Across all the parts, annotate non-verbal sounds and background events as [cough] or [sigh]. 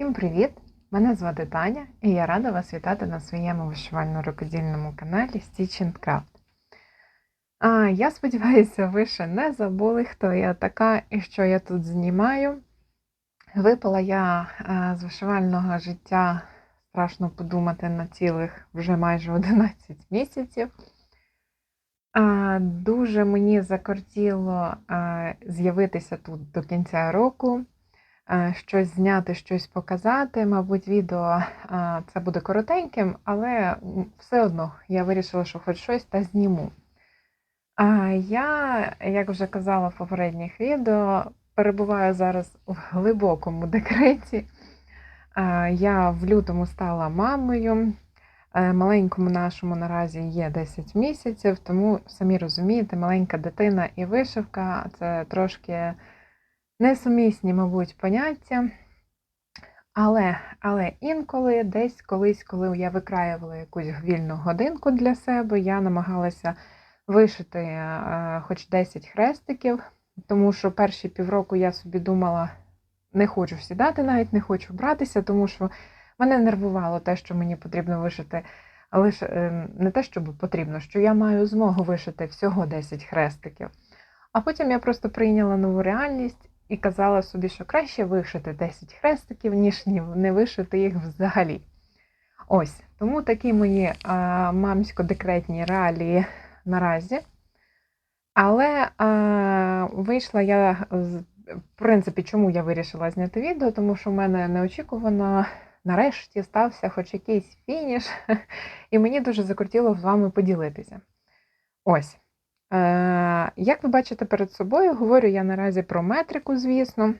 Всім привіт! Мене звати Таня і я рада вас вітати на своєму вишивально-рукодільному каналі Stitch and Craft. А, я сподіваюся, ви ще не забули, хто я така і що я тут знімаю. Випала я з вишивального життя, страшно подумати, на цілих вже майже 11 місяців. А, Дуже мені закортіло з'явитися тут до кінця року щось зняти, щось показати. Мабуть, відео е, це буде коротеньким, але все одно я вирішила, що хоч щось та зніму. А я, як вже казала в попередніх відео, перебуваю зараз в глибокому декреті. Е, Я в лютому стала мамою. Е, Маленькому нашому наразі є 10 місяців, тому самі розумієте, маленька дитина і вишивка це трошки несумісні, мабуть, поняття. Але, але інколи, десь колись, коли я викраювала якусь вільну годинку для себе, я намагалася вишити е, хоч 10 хрестиків, тому що перші півроку я собі думала, не хочу сідати, навіть не хочу братися, тому що мене нервувало те, що мені потрібно вишити лише е, не те, щоб потрібно, що я маю змогу вишити всього 10 хрестиків. А потім я просто прийняла нову реальність і казала собі, що краще вишити 10 хрестиків, ніж не вишити їх взагалі. Ось, тому такі мої мамсько-декретні реалії наразі. Але а, вийшла я, в принципі, чому я вирішила зняти відео, тому що в мене неочікувано нарешті стався хоч якийсь фініш, [laughs] і мені дуже закортіло з вами поділитися. Ось. Е, як ви бачите перед собою, говорю я наразі про метрику, звісно.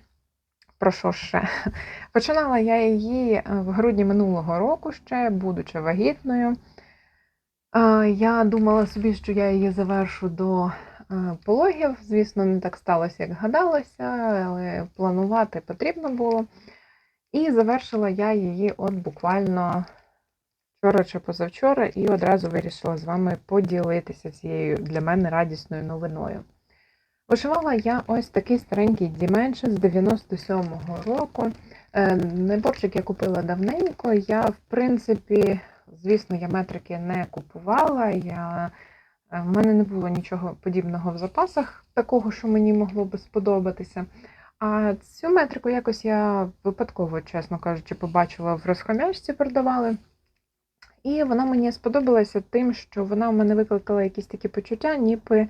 Про що ще? [laughs] Починала я її е, в грудні минулого року ще, будучи вагітною. Е, Я думала собі, що я її завершу до пологів. Звісно, не так сталося, як гадалося, але планувати потрібно було. І завершила я її от буквально вчора чи позавчора, і одразу вирішила з вами поділитися цією для мене радісною новиною. Вишивала я ось такий старенький Dimension з 97-го року. Е, Наборчик я купила давненько. Я, в принципі, звісно, я метрики не купувала. Я... е, В мене не було нічого подібного в запасах, такого, що мені могло би сподобатися. А цю метрику якось я випадково, чесно кажучи, побачила в розхомячці продавали. І вона мені сподобалася тим, що вона в мене викликала якісь такі почуття, ніби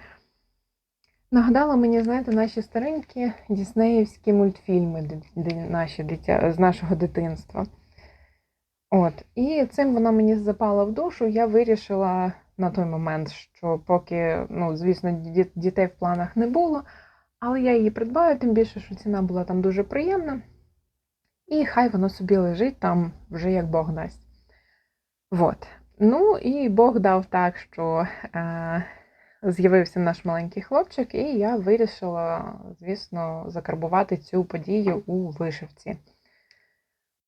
нагадала мені, знаєте, наші старенькі діснеївські мультфільми наші дитя, з нашого дитинства. От. І цим вона мені запала в душу. Я вирішила на той момент, що поки, ну, звісно, дітей в планах не було, але я її придбаю, тим більше, що ціна була там дуже приємна. І хай воно собі лежить там вже як Бог дасть. Вот. Ну і Бог дав так, що е, з'явився наш маленький хлопчик, і я вирішила, звісно, закарбувати цю подію у вишивці.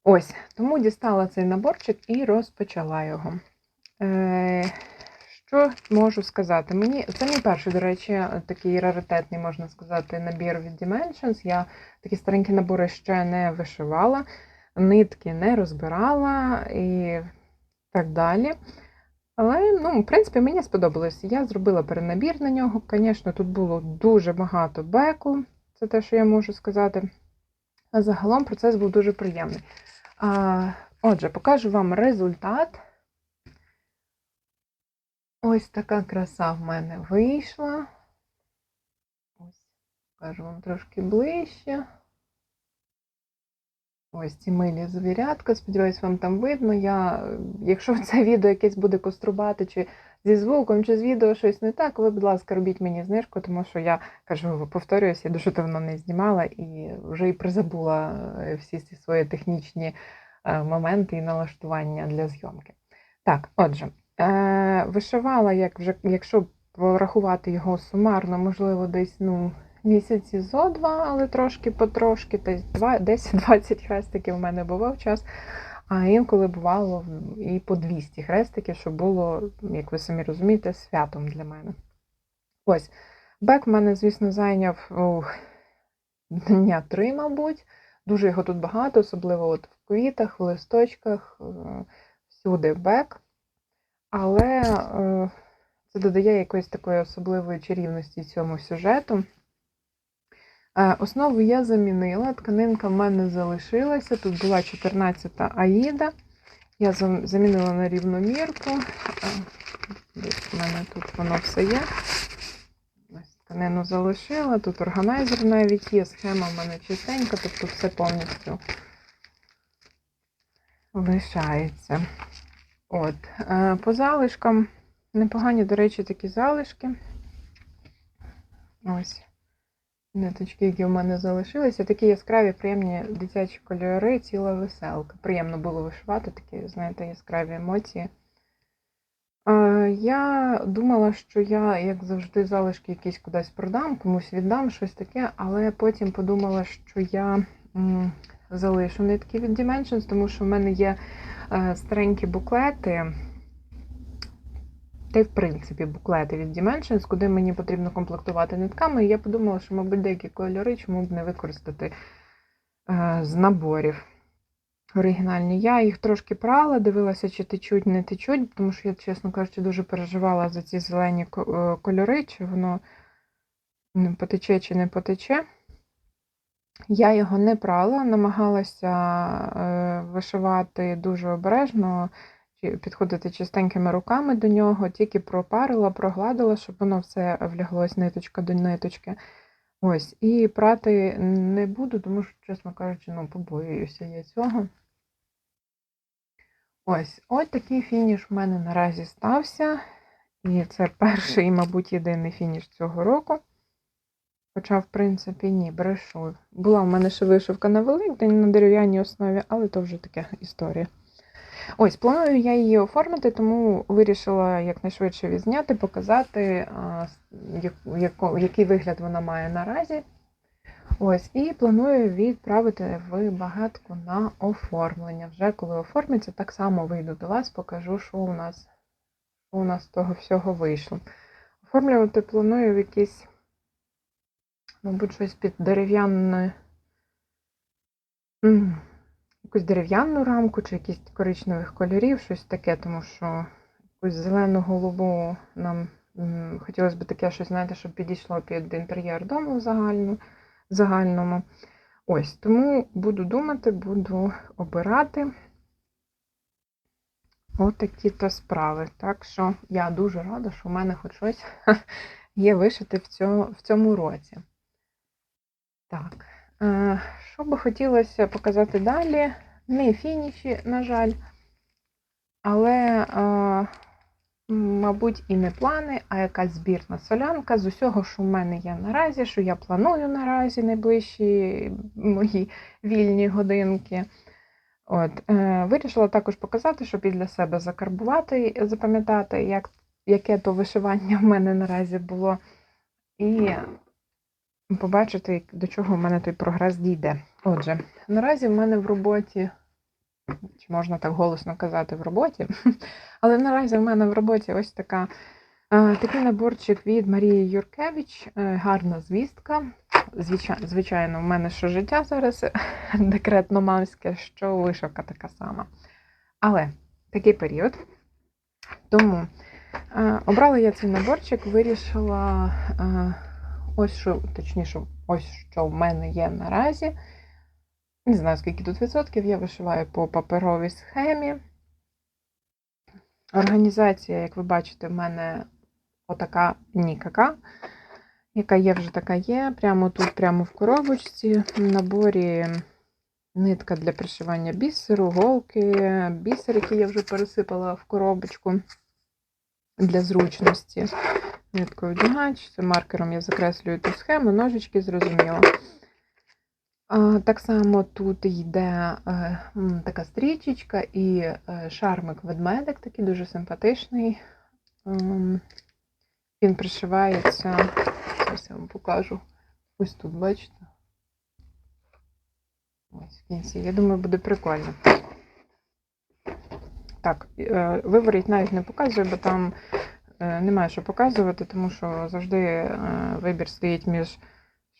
Ось, тому дістала цей наборчик і розпочала його. Е, що можу сказати? Мені це мій перший, до речі, такий раритетний, можна сказати, набір від Dimensions. Я такі старенькі набори ще не вишивала, нитки не розбирала і так далі. Але, ну, в принципі, мені сподобалось. Я зробила перенабір на нього. Звісно, тут було дуже багато беку, це те, що я можу сказати. А загалом процес був дуже приємний. А, отже, покажу вам результат. Ось така краса в мене вийшла. Ось, покажу вам трошки ближче. Ось ці милі звірятка. Сподіваюсь, вам там видно. Я, е, якщо [laughs] це відео якесь буде кострубати, чи зі звуком, чи з відео щось не так, ви, будь ласка, робіть мені знижку, тому що я кажу, повторююсь, я дуже давно не знімала і вже і призабула е, всі ці свої технічні е, моменти і налаштування для зйомки. Так, отже, вишивала, як вже, якщо порахувати його сумарно, можливо, десь ну, місяці зо два, але трошки потрошки, [laughs] десь 10-20 хрестиків у мене бував час. А інколи бувало і по 200 хрестиків, що було, як ви самі розумієте, святом для мене. Ось. Бек в мене, звісно, зайняв ух, дня три, мабуть. Дуже його тут багато, особливо от в квітах, в листочках, е, всюди бек. Але е, це додає якоїсь такої особливої чарівності цьому сюжету. Е, Основу я замінила, тканинка в мене залишилася. Тут була 14-та Аїда. Я замінила на рівномірку. Е, Десь в мене тут воно все є. Тканину залишила. Тут органайзер навіть є, схема в мене чистенька, тобто все повністю лишається. От. е, По залишкам непогані, до речі, такі залишки. Ось. Ниточки, які в мене залишилися, такі яскраві, приємні дитячі кольори, ціла веселка. Приємно було вишивати такі, знаєте, яскраві емоції. Е, Я думала, що я, як завжди, залишки якісь кудись продам, комусь віддам щось таке, але потім подумала, що я залишу нитки від Dimensions, тому що в мене є е, старенькі буклети. Та й, в принципі, буклети від Dimensions, куди мені потрібно комплектувати нитками. І я подумала, що, мабуть, деякі кольори чому б не використати е, з наборів оригінальні. Я їх трошки прала, дивилася, чи течуть, не течуть, тому що я, чесно кажучи, дуже переживала за ці зелені е, кольори, чи воно потече чи не потече. Я його не прала, намагалася е, вишивати дуже обережно, підходити чистенькими руками до нього, тільки пропарила, прогладила, щоб воно все вляглось ниточка до ниточки. Ось, і прати не буду, тому що, чесно кажучи, ну, побоююся я цього. Ось, от такий фініш в мене наразі стався. І це перший, мабуть, єдиний фініш цього року. Хоча, в принципі, ні, брешу. Була в мене ще вишивка на Великдень на дерев'яній основі, але то вже така історія. Ось, планую я її оформити, тому вирішила якнайшвидше відзняти, показати, який вигляд вона має наразі. Ось, і планую відправити в багатку на оформлення. Вже коли оформиться, так само вийду до вас, покажу, що у нас, що у нас з того всього вийшло. Оформлювати планую в якийсь, мабуть, щось під дерев'яне. Якусь дерев'яну рамку чи якісь коричневих кольорів, щось таке, тому що якусь зелену голубу нам хотілося б таке щось, знаєте, щоб підійшло під інтер'єр дому в загальну, загальному. Ось, тому буду думати, буду обирати. Отакі то справи. Так що я дуже рада, що в мене хоч щось [laughs] є вишити в цьому, році. Так, що би хотілося показати далі? Не фініші, на жаль, але, е, мабуть, і не плани, а якась збірна солянка з усього, що в мене є наразі, що я планую наразі найближчі мої вільні годинки. От, е, вирішила також показати, щоб і для себе закарбувати, запам'ятати, як, яке то вишивання в мене наразі було. І побачити, до чого в мене той прогрес дійде. Отже, наразі в мене в роботі, чи можна так голосно казати, в роботі, [laughs] але наразі в мене в роботі ось така, е, такий наборчик від Марії Юркевич, е, гарна звістка. Звичай- Звичайно, в мене що життя зараз [laughs] декретно-мамське, що вишивка така сама. Але такий період. Тому е, обрала я цей наборчик, вирішила ось що, точніше, ось що в мене є наразі. Не знаю, скільки тут відсотків, я вишиваю по паперовій схемі. Організація, як ви бачите, в мене отака нікака, яка є вже така є. Прямо тут, прямо в коробочці, в наборі нитка для пришивання бісеру, голки, бісер, який я вже пересипала в коробочку для зручності. Ниткою вдягач, це маркером я закреслюю ту схему, ножички зрозуміло. Так само тут йде е, така стрічечка і е, шармик-ведмедик, такий дуже симпатичний. Ем, Він пришивається, зараз я вам покажу. Ось тут, бачите? Ось в кінці. Я думаю, буде прикольно. Так, е, виворіть навіть не показую, бо там немає що показувати, тому що завжди е, вибір стоїть між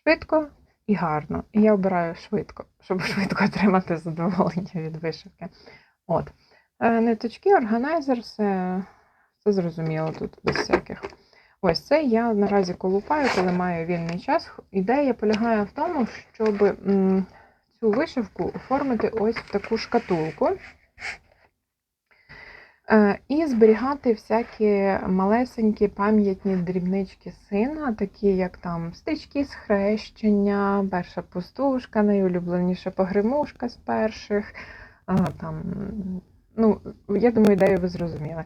швидко і гарно. І я обираю швидко, щоб [laughs] швидко отримати задоволення від вишивки. От. Е, Ниточки, органайзер, все, все зрозуміло тут без всяких. Ось це я наразі колупаю, коли маю вільний час. Ідея полягає в тому, щоб цю вишивку оформити ось в таку шкатулку. Е, І зберігати всякі малесенькі пам'ятні дрібнички сина, такі як там стички з хрещення, перша пустушка, найулюбленіша погремушка з перших. Там, ну, я думаю, ідею ви зрозуміли.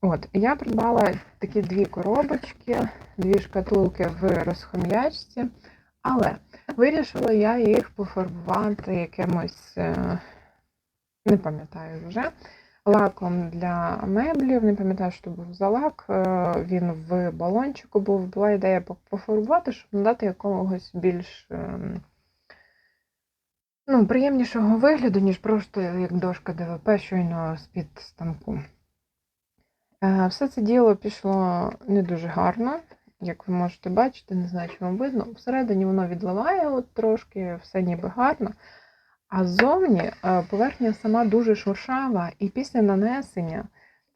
От, я придбала такі дві коробочки, дві шкатулки в розхомлячці, але вирішила я їх пофарбувати якимось, е, не пам'ятаю вже, лаком для меблів. Не пам'ятаю, що був за лак. е, Він в балончику був. Була ідея пофарбувати, щоб надати якогось більш ем, ну, приємнішого вигляду, ніж просто як дошка ДВП, щойно з-під станку. Е, Все це діло пішло не дуже гарно, як ви можете бачити, не знаю, чи вам видно. Всередині воно відливає от трошки, все ніби гарно. А ззовні е, поверхня сама дуже шуршава, і після нанесення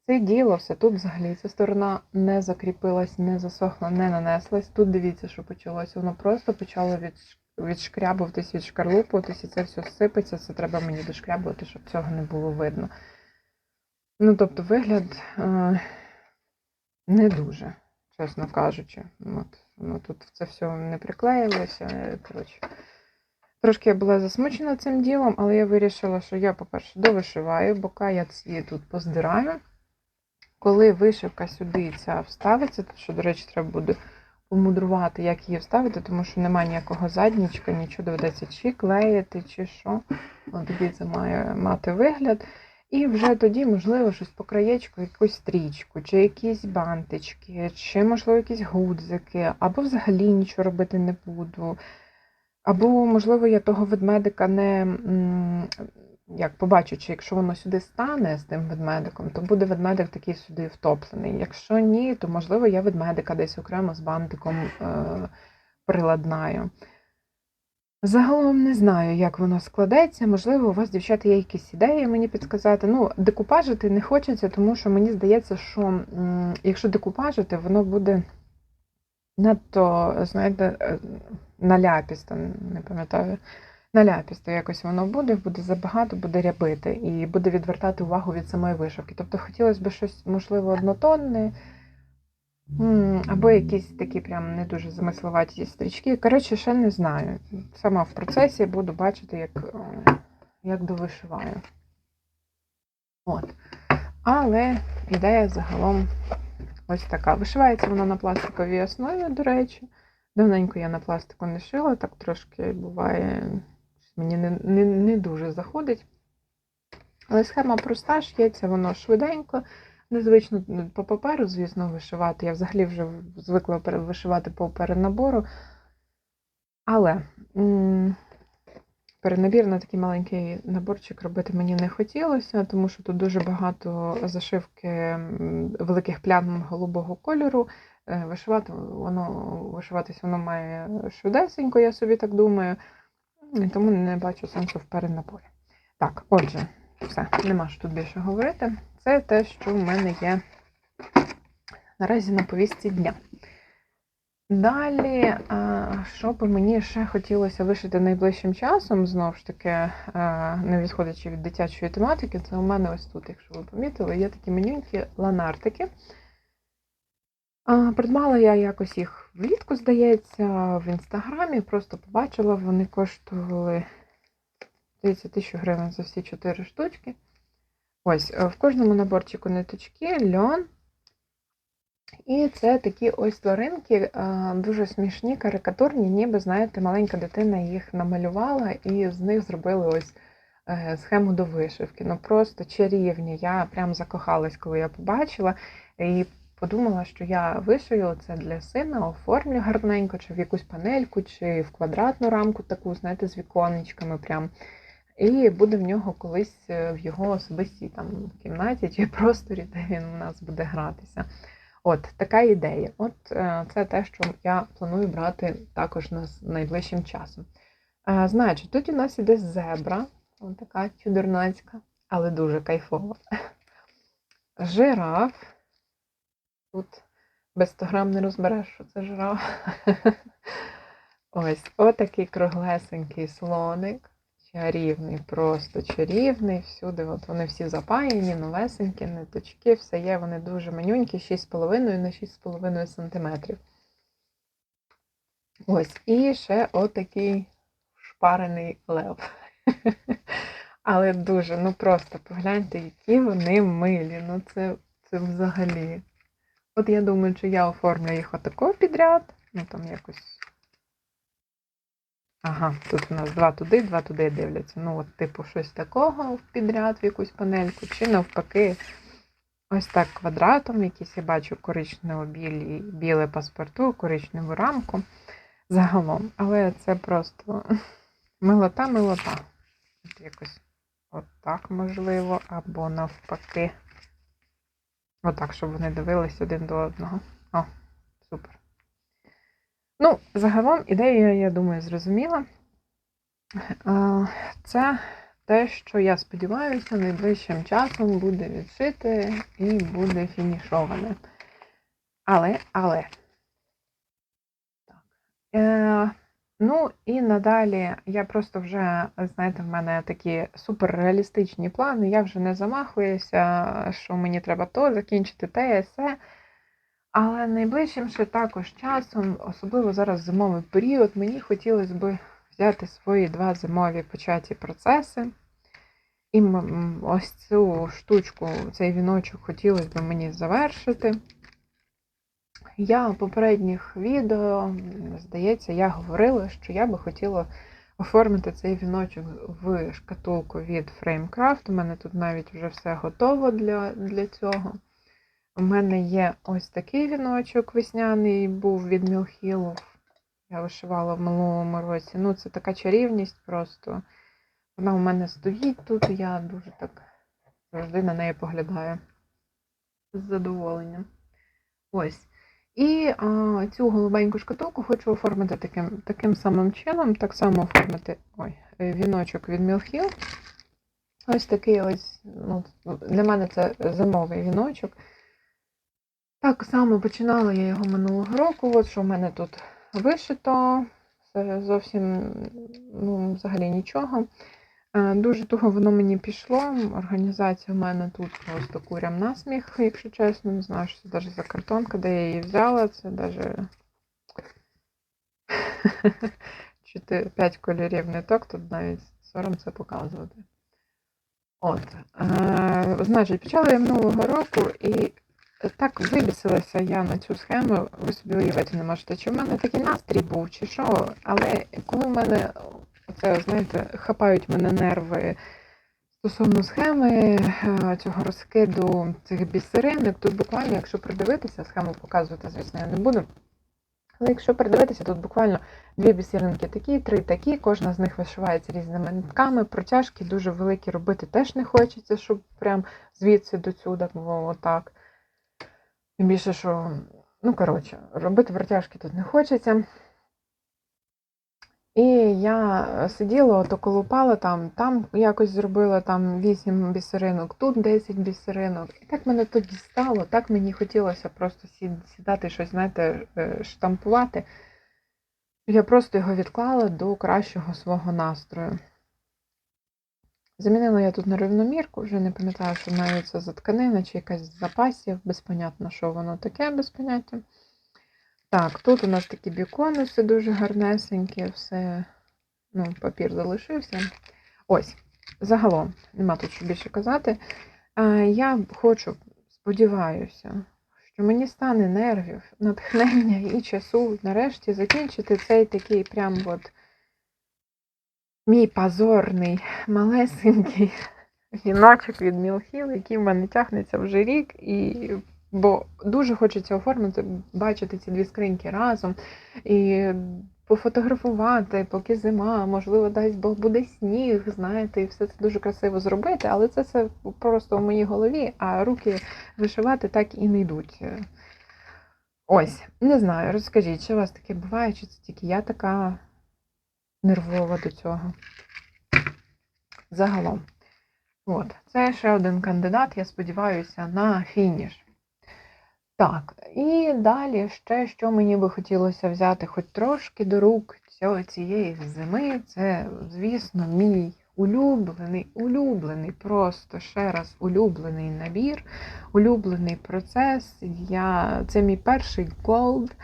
це діло все тут взагалі ця сторона не закріпилась, не засохла, не нанеслась. Тут дивіться, що почалося. Воно просто почало від, відшкрябуватись, відшкарлупуватись, і це все сипеться. Це треба мені дошкрябувати, щоб цього не було видно. Ну, тобто, вигляд е, не дуже, чесно кажучи. От, ну, тут це все не приклеїлося. е, Коротше. Трошки я була засмучена цим ділом, але я вирішила, що я, по-перше, довишиваю, бока я ці тут поздираю. Коли вишивка сюди ця вставиться, то що, до речі, треба буде помудрувати, як її вставити, тому що немає ніякого заднічка, нічого доведеться чи клеїти, чи що. От такий це має мати вигляд. І вже тоді, можливо, щось по краєчку, якусь стрічку, чи якісь бантички, чи, можливо, якісь гудзики, або взагалі нічого робити не буду. Або, можливо, я того ведмедика не як побачу, чи якщо воно сюди стане з тим ведмедиком, то буде ведмедик такий сюди втоплений. Якщо ні, то можливо я ведмедика десь окремо з бантиком е, приладнаю. Загалом не знаю, як воно складеться. Можливо, у вас, дівчата, є якісь ідеї мені підказати. Ну, декупажити не хочеться, тому що мені здається, що якщо декупажити, воно буде надто, знаєте, е, наляпісто, не пам'ятаю, наляпісто якось воно буде, буде забагато, буде рябити і буде відвертати увагу від самої вишивки. Тобто хотілося б щось, можливо, однотонне, або якісь такі прям не дуже замисловаті стрічки. Коротше, ще не знаю. Сама в процесі буду бачити, як, е, як довишиваю. От. Але ідея загалом ось така. Вишивається вона на пластиковій основі, до речі. Давненько я на пластику не шила, так трошки буває, мені не, не, не дуже заходить. Але схема проста, ш'ється воно швиденько, незвично по паперу, звісно, вишивати. Я взагалі вже звикла вишивати по перенабору. Але перенабір на такий маленький наборчик робити мені не хотілося, тому що тут дуже багато зашивки великих плям голубого кольору. Е, Вишивати воно, вишиватись воно має швидесенько, я собі так думаю. І тому не бачу сенсу в перенаборі. Так, отже, все, нема що тут більше говорити. Це те, що в мене є наразі на повістці дня. Далі, що би мені ще хотілося вишити найближчим часом, знову ж таки, не відходячи від дитячої тематики, це у мене ось тут, якщо ви помітили, є такі манюнькі ланартики. Придбала я якось їх влітку, здається, в інстаграмі. Просто побачила, вони коштували здається, 1000 гривень за всі 4 штучки. Ось, е, в кожному наборчику ниточки, льон. І це такі ось тваринки, е, дуже смішні, карикатурні, ніби, знаєте, маленька дитина їх намалювала і з них зробили ось е, схему до вишивки. Ну просто чарівні. Я прям закохалась, коли я побачила. І подумала, що я вишию це для сина, оформлю гарненько, чи в якусь панельку, чи в квадратну рамку, таку, знаєте, з віконечками прям. І буде в нього колись е, в його особистій там кімнаті чи [laughs] просторі, де він у нас буде гратися. От така ідея. От е, це те, що я планую брати також нас найближчим часом. Е, Значить, тут у нас іде зебра, така чудернацька, але дуже кайфова. [laughs] Жираф. Тут без 100 грам не розбереш, що це жираф. [laughs] Ось отакий круглесенький слоник. Чарівний, просто чарівний. Всюди от вони всі запаяні, новесенькі, ниточки, все є, вони дуже манюнькі, 6,5 на 6,5 см. Ось, і ще отакий шпарений лев. [laughs] Але дуже, ну просто погляньте, які вони милі. Ну це, це взагалі. От я думаю, що я оформлю їх отако підряд. Ну там якось. Ага, тут у нас два туди, два туди дивляться. Ну, от, типу, щось такого підряд в якусь панельку, чи навпаки, ось так квадратом, якийсь я бачу коричнево білі біле паспорту, коричневу рамку загалом. Але це просто [laughs] милота, милота. От якось отак можливо, або навпаки. Отак, щоб вони дивились один до одного. О, супер. Ну, загалом ідея, я думаю, зрозуміла. Це те, що я сподіваюся, найближчим часом буде відшите і буде фінішоване. Але, але. Так. Ну і надалі я просто вже, знаєте, в мене такі суперреалістичні плани. Я вже не замахуюся, що мені треба то закінчити те все. Але найближчим ще також часом, особливо зараз зимовий період, мені хотілося б взяти свої два зимові початі процеси. І ось цю штучку, цей віночок хотілося б мені завершити. Я в попередніх відео, здається, я говорила, що я би хотіла оформити цей віночок в шкатулку від Framecraft. У мене тут навіть вже все готово для, для цього. У мене є ось такий віночок весняний, був від Мілхілу. Я вишивала в минулому році. Ну, це така чарівність просто. Вона у мене стоїть тут, я дуже так завжди на неї поглядаю з задоволенням. Ось. І а, цю голубеньку шкатулку хочу оформити таким таким самим чином, так само оформити ой, віночок від Мілхіл. Ось такий ось, ну, для мене це зимовий віночок. Так само починала я його минулого року, от що в мене тут вишито, зовсім ну, взагалі нічого. Е, Дуже туго воно мені пішло. Організація в мене тут просто курям насміх, якщо чесно, не знаю, що це навіть за картонка, де я її взяла, це навіть [laughs] 5 кольорів ниток, тут навіть сором це показувати. От, е, значить, почала я минулого року і так вибісилася я на цю схему, ви собі уявити не можете, чи в мене такий настрій був, чи що. Але коли в мене це, знаєте, хапають мене нерви стосовно схеми е, цього розкиду цих бісеринок, тут буквально, якщо придивитися, схему показувати, звісно, я не буду. Але якщо придивитися, тут буквально дві бісеринки такі, три такі, кожна з них вишивається різними нитками. Протяжки дуже великі робити теж не хочеться, щоб прям звідси до сюди, отак. Тим більше, що, ну, коротше, робити протяжки тут не хочеться. І я сиділа, ото колупала там, там якось зробила там 8 бісеринок, тут 10 бісеринок. І так мене тут дістало, так мені хотілося просто сідати щось, знаєте, е, штампувати. Я просто його відклала до кращого свого настрою. Замінила я тут на рівномірку, вже не пам'ятаю, що навіть це за тканина чи якась запасів, безпонятно, що воно таке, без поняття. Так, тут у нас такі біконуси дуже гарнесенькі, все, ну, папір залишився. Ось, загалом, нема тут що більше казати. Я хочу, сподіваюся, що мені стане нервів, [laughs] натхнення і часу нарешті закінчити цей такий прям от мій позорний, малесенький віночок від Мілхіл, який в мене тягнеться вже рік, і бо дуже хочеться оформити, бачити ці дві скриньки разом. І пофотографувати, поки зима, можливо, дасть Бог буде сніг, знаєте, і все це дуже красиво зробити, але це все просто в моїй голові, а руки вишивати так і не йдуть. Ось, не знаю, розкажіть, чи у вас таке буває, чи це тільки я така нервова до цього. Загалом. От, це ще один кандидат, я сподіваюся, на фініш. Так, і далі ще, що мені би хотілося взяти хоч трошки до рук цього- цієї зими, це, звісно, мій улюблений, улюблений, просто ще раз улюблений набір, улюблений процес. Я, це мій перший голд.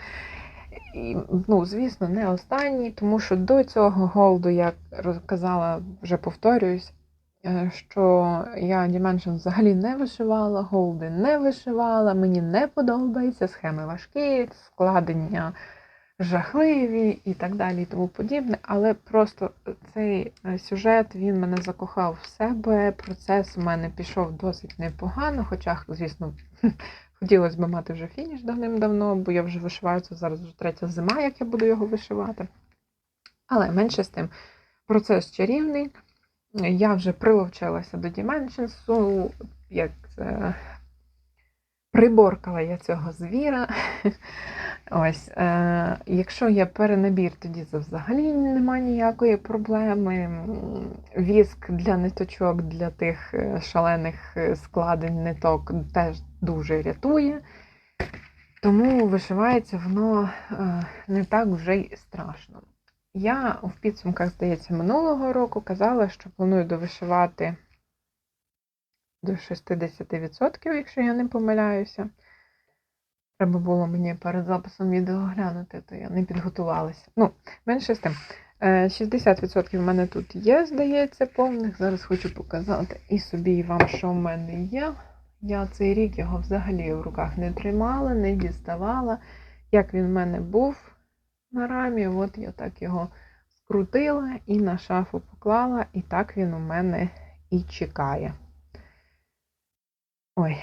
І, ну, звісно, не останній, тому що до цього голду, як розказала, вже повторююсь, що я Dimension взагалі не вишивала, голди не вишивала, мені не подобається, схеми важкі, складення жахливі і так далі, і тому подібне. Але просто цей е, сюжет він мене закохав в себе. Процес у мене пішов досить непогано, хоча, звісно, [laughs] хотілося б мати вже фініш давним-давно, бо я вже вишиваю це зараз вже третя зима, як я буду його вишивати. Але менше з тим, процес чарівний. Я вже приловчилася до Dimensions, як це приборкала я цього звіра. [laughs] Ось, е, якщо є перенабір, тоді це взагалі немає ніякої проблеми. Віск для ниточок, для тих е, шалених е, складень ниток теж дуже рятує. Тому вишивається воно е, не так вже й страшно. Я в підсумках, здається, минулого року казала, що планую довишивати до 60%, якщо я не помиляюся. Треба було мені перед записом відео глянути, то я не підготувалася. Ну, менше з тим. Е, 60% в мене тут є, здається, повних. Зараз хочу показати і собі, і вам, що в мене є. Я цей рік його взагалі в руках не тримала, не діставала. Як він в мене був на рамі, от я так його скрутила і на шафу поклала, і так він у мене і чекає. Ой,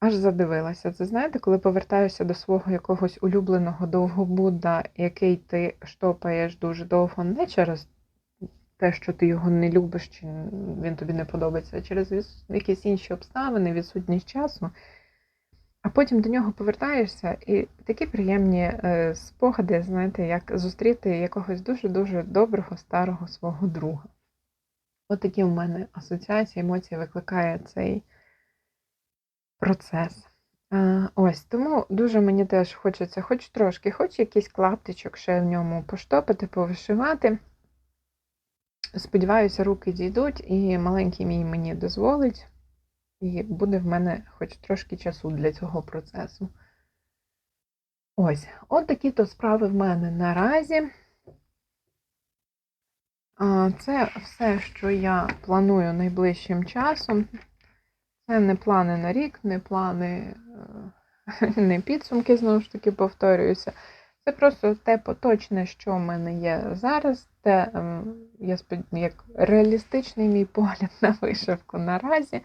аж задивилася. Це знаєте, коли повертаюся до свого якогось улюбленого довгобуда, який ти штопаєш дуже довго, не через те, що ти його не любиш, чи він тобі не подобається, а через якісь інші обставини, відсутність часу. А потім до нього повертаєшся, і такі приємні е, спогади, знаєте, як зустріти якогось дуже-дуже доброго старого свого друга. От такі в мене асоціації, емоції викликає цей процес. Ось тому дуже мені теж хочеться, хоч трошки, хоч якийсь клаптичок ще в ньому поштопати, повишивати. Сподіваюся, руки дійдуть, і маленький мій мені дозволить, і буде в мене хоч трошки часу для цього процесу. Ось, от такі то справи в мене наразі. Це все, що я планую найближчим часом. Це не плани на рік, не плани, е, [laughs] не підсумки, знову ж таки, повторююся. Це просто те поточне, що в мене є зараз, те ем, як реалістичний мій погляд [laughs] на вишивку наразі.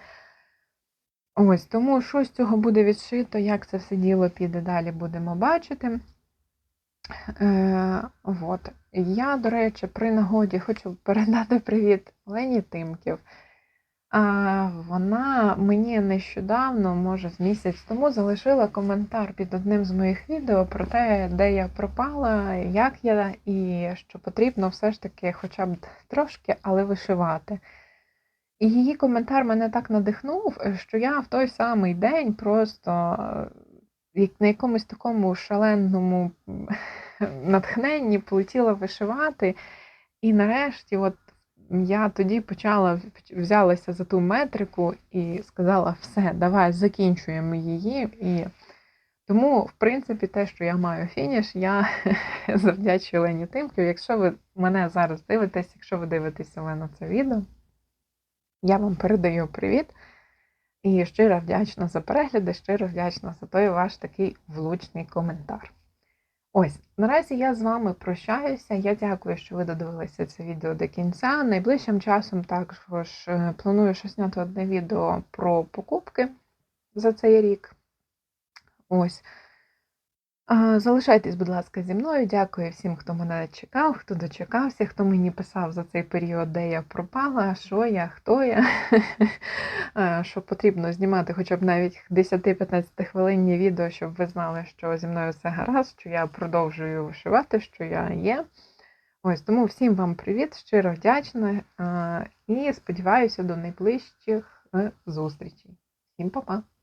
Ось, тому що з цього буде відшито, як це все діло піде далі, будемо бачити. Е, от. Я, до речі, при нагоді хочу передати привіт Лені Тимків. А, Вона мені нещодавно, може з місяць тому, залишила коментар під одним з моїх відео про те, де я пропала, як я, і що потрібно все ж таки хоча б трошки, але вишивати. І її коментар мене так надихнув, що я в той самий день просто е, як на якомусь такому шаленому [laughs] натхненні полетіла вишивати. І нарешті, от я тоді почала взялася за ту метрику і сказала, все, давай закінчуємо її. І тому, в принципі, те, що я маю фініш, я [laughs] завдячую Лені Тимків. Якщо ви мене зараз дивитесь, якщо ви дивитеся на це відео, я вам передаю привіт. І щиро вдячна за перегляди, щиро вдячна за той ваш такий влучний коментар. Ось, наразі я з вами прощаюся. Я дякую, що ви додивилися це відео до кінця. Найближчим часом також е, планую ще зняти одне відео про покупки за цей рік. Ось. Залишайтесь, будь ласка, зі мною. Дякую всім, хто мене чекав, хто дочекався, хто мені писав за цей період, де я пропала, що я, хто я, [laughs] що потрібно знімати хоча б навіть 10-15 хвилинні відео, щоб ви знали, що зі мною все гаразд, що я продовжую вишивати, що я є. Ось тому всім вам привіт, щиро вдячна і сподіваюся до найближчих е, зустрічей. Всім па-па!